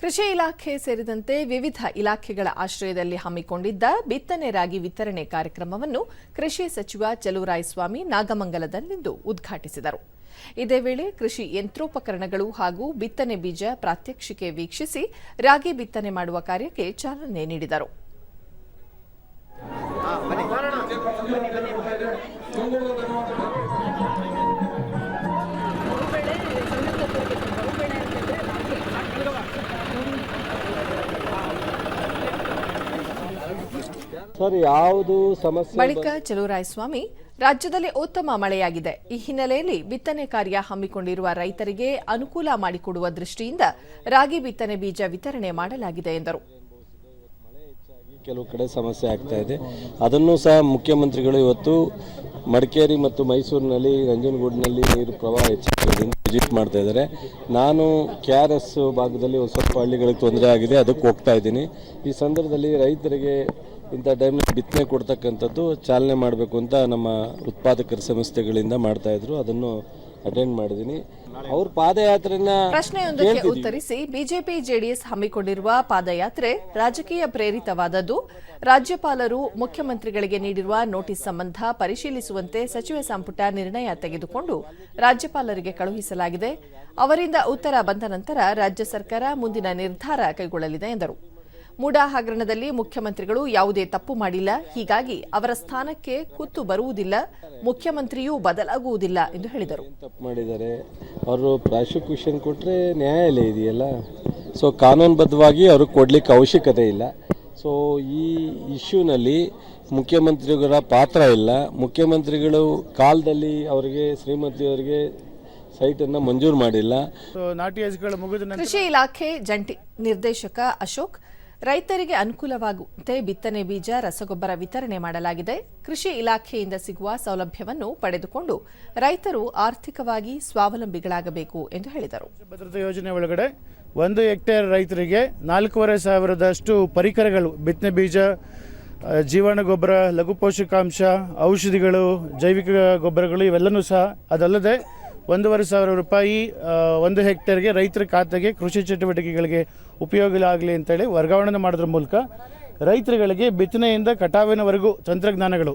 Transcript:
ಕೃಷಿ ಇಲಾಖೆ ಸೇರಿದಂತೆ ವಿವಿಧ ಇಲಾಖೆಗಳ ಆಶ್ರಯದಲ್ಲಿ ಹಮ್ಮಿಕೊಂಡಿದ್ದ ಬಿತ್ತನೆ ರಾಗಿ ವಿತರಣೆ ಕಾರ್ಯಕ್ರಮವನ್ನು ಕೃಷಿ ಸಚಿವ ಚಲುವರಾಯಸ್ವಾಮಿ ನಾಗಮಂಗಲದಲ್ಲಿಂದು ಉದ್ಘಾಟಿಸಿದರು. ಇದೇ ವೇಳೆ ಕೃಷಿ ಯಂತ್ರೋಪಕರಣಗಳು ಹಾಗೂ ಬಿತ್ತನೆ ಬೀಜ ಪ್ರಾತ್ಯಕ್ಷಿಕೆ ವೀಕ್ಷಿಸಿ ರಾಗಿ ಬಿತ್ತನೆ ಮಾಡುವ ಕಾರ್ಯಕ್ಕೆ ಚಾಲನೆ ನೀಡಿದರು. ಸರ್ ಯಾವುದು ಸಮಸ್ಯೆ ಬಳಿಕ ಚಲುವರಾಯಸ್ವಾಮಿ ರಾಜ್ಯದಲ್ಲಿ ಉತ್ತಮ ಮಳೆಯಾಗಿದೆ. ಈ ಹಿನ್ನೆಲೆಯಲ್ಲಿ ಬಿತ್ತನೆ ಕಾರ್ಯ ಹಮ್ಮಿಕೊಂಡಿರುವ ರೈತರಿಗೆ ಅನುಕೂಲ ಮಾಡಿಕೊಡುವ ದೃಷ್ಟಿಯಿಂದ ರಾಗಿ ಬಿತ್ತನೆ ಬೀಜ ವಿತರಣೆ ಮಾಡಲಾಗಿದೆ ಎಂದರು. ಕೆಲವು ಕಡೆ ಸಮಸ್ಯೆ ಆಗ್ತಾ ಇದೆ. ಅದನ್ನು ಸಹ ಮುಖ್ಯಮಂತ್ರಿಗಳು ಇವತ್ತು ಮಡಿಕೇರಿ ಮತ್ತು ಮೈಸೂರಿನಲ್ಲಿ ನಂಜನಗೂಡಿನಲ್ಲಿ ನೀರು ಪ್ರವಾಹ ಹೆಚ್ಚಾಗಿರೋದ್ರಿಂದ ವಿಸಿಟ್ ಮಾಡ್ತಾ ಇದ್ದಾರೆ. ನಾನು ಕೆ ಆರ್ ಎಸ್ ಭಾಗದಲ್ಲಿ ಒಂದು ಸ್ವಲ್ಪ ಹಳ್ಳಿಗಳಿಗೆ ತೊಂದರೆ ಆಗಿದೆ ಅದಕ್ಕೆ ಹೋಗ್ತಾ ಇದ್ದೀನಿ. ಈ ಸಂದರ್ಭದಲ್ಲಿ ರೈತರಿಗೆ ಇಂಥ ಟೈಮ್ನಲ್ಲಿ ಬಿತ್ತನೆ ಕೊಡ್ತಕ್ಕಂಥದ್ದು ಚಾಲನೆ ಮಾಡಬೇಕು ಅಂತ ನಮ್ಮ ಉತ್ಪಾದಕರ ಸಂಸ್ಥೆಗಳಿಂದ ಮಾಡ್ತಾ ಇದ್ರು. ಅದನ್ನು ಅಟೆಂಡ್ ಮಾಡಿದ್ದೀನಿ ಅವ್ರ ಪಾದಯಾತ್ರೆನ ಪ್ರಶ್ನೆಯೊಂದಕ್ಕೆ ಉತ್ತರಿಸಿ ಬಿಜೆಪಿ ಜೆಡಿಎಸ್ ಹಮ್ಮಿಕೊಂಡಿರುವ ಪಾದಯಾತ್ರೆ ರಾಜಕೀಯ ಪ್ರೇರಿತವಾದದ್ದು. ರಾಜ್ಯಪಾಲರು ಮುಖ್ಯಮಂತ್ರಿಗಳಿಗೆ ನೀಡಿರುವ ನೋಟಿಸ್ ಸಂಬಂಧ ಪರಿಶೀಲಿಸುವಂತೆ ಸಚಿವ ಸಂಪುಟ ನಿರ್ಣಯ ತೆಗೆದುಕೊಂಡು ರಾಜ್ಯಪಾಲರಿಗೆ ಕಳುಹಿಸಲಾಗಿದೆ. ಅವರಿಂದ ಉತ್ತರ ಬಂದ ನಂತರ ರಾಜ್ಯ ಸರ್ಕಾರ ಮುಂದಿನ ನಿರ್ಧಾರ ಕೈಗೊಳ್ಳಲಿದೆ ಎಂದರು. ಮೂಡಾ ಹಗರಣದಲ್ಲಿ ಮುಖ್ಯಮಂತ್ರಿಗಳು ಯಾವುದೇ ತಪ್ಪು ಮಾಡಿಲ್ಲ. ಹೀಗಾಗಿ ಅವರ ಸ್ಥಾನಕ್ಕೆ ಕುತ್ತು ಬರುವುದಿಲ್ಲ. ಮುಖ್ಯಮಂತ್ರಿಯೂ ಬದಲಾಗುವುದಿಲ್ಲ ಎಂದು ಹೇಳಿದರು. ತಪ್ಪು ಮಾಡಿದ್ದಾರೆ? ಅವರು ಪ್ರಾಸಿಕ್ಯೂಷನ್ ಕೊಟ್ಟರೆ ನ್ಯಾಯಾಲಯ ಇದೆಯಲ್ಲ? ಸೊ ಕಾನೂನುಬದ್ಧವಾಗಿ ಅವ್ರಿಗೆ ಕೊಡ್ಲಿಕ್ಕೆ ಅವಶ್ಯಕತೆ ಇಲ್ಲ. ಸೊ ಈ ಇಶ್ಯೂನಲ್ಲಿ ಮುಖ್ಯಮಂತ್ರಿಗಳ ಪಾತ್ರ ಇಲ್ಲ. ಮುಖ್ಯಮಂತ್ರಿಗಳು ಕಾಲದಲ್ಲಿ ಅವರಿಗೆ ಶ್ರೀಮತಿಯವರಿಗೆ ಸೈಟನ್ನು ಮಂಜೂರು ಮಾಡಿಲ್ಲ. ಸೊ ನಾಟಿ ಮುಗಿದ ಕೃಷಿ ಇಲಾಖೆ ಜಂಟಿ ನಿರ್ದೇಶಕ ಅಶೋಕ್ ರೈತರಿಗೆ ಅನುಕೂಲವಾಗುವಂತೆ ಬಿತ್ತನೆ ಬೀಜ, ರಸಗೊಬ್ಬರ ವಿತರಣೆ ಮಾಡಲಾಗಿದೆ. ಕೃಷಿ ಇಲಾಖೆಯಿಂದ ಸಿಗುವ ಸೌಲಭ್ಯವನ್ನು ಪಡೆದುಕೊಂಡು ರೈತರು ಆರ್ಥಿಕವಾಗಿ ಸ್ವಾವಲಂಬಿಗಳಾಗಬೇಕು ಎಂದು ಹೇಳಿದರು. ಭದ್ರತಾ ಯೋಜನೆ ಒಳಗಡೆ ಒಂದು ಹೆಕ್ಟೇರ್ ರೈತರಿಗೆ ನಾಲ್ಕೂವರೆ ಸಾವಿರದಷ್ಟು ಪರಿಕರಗಳು, ಬಿತ್ತನೆ ಬೀಜ ಜೀವನ ಗೊಬ್ಬರ, ಲಘು ಪೋಷಕಾಂಶ, ಔಷಧಿಗಳು, ಜೈವಿಕ ಗೊಬ್ಬರಗಳು, ಇವೆಲ್ಲನೂ ಸಹ ಅದಲ್ಲದೆ ಒಂದೂವರೆ ಸಾವಿರ ರೂಪಾಯಿ ಒಂದು ಹೆಕ್ಟೇರ್ಗೆ ರೈತರ ಖಾತೆಗೆ ಕೃಷಿ ಚಟುವಟಿಕೆಗಳಿಗೆ ಉಪಯೋಗ ಆಗಲಿ ಅಂತೇಳಿ ವರ್ಗಾವಣೆ ಮಾಡೋದ್ರ ಮೂಲಕ ರೈತರುಗಳಿಗೆ ಬಿತ್ತನೆಯಿಂದ ಕಟಾವಿನವರೆಗೂ ತಂತ್ರಜ್ಞಾನಗಳು.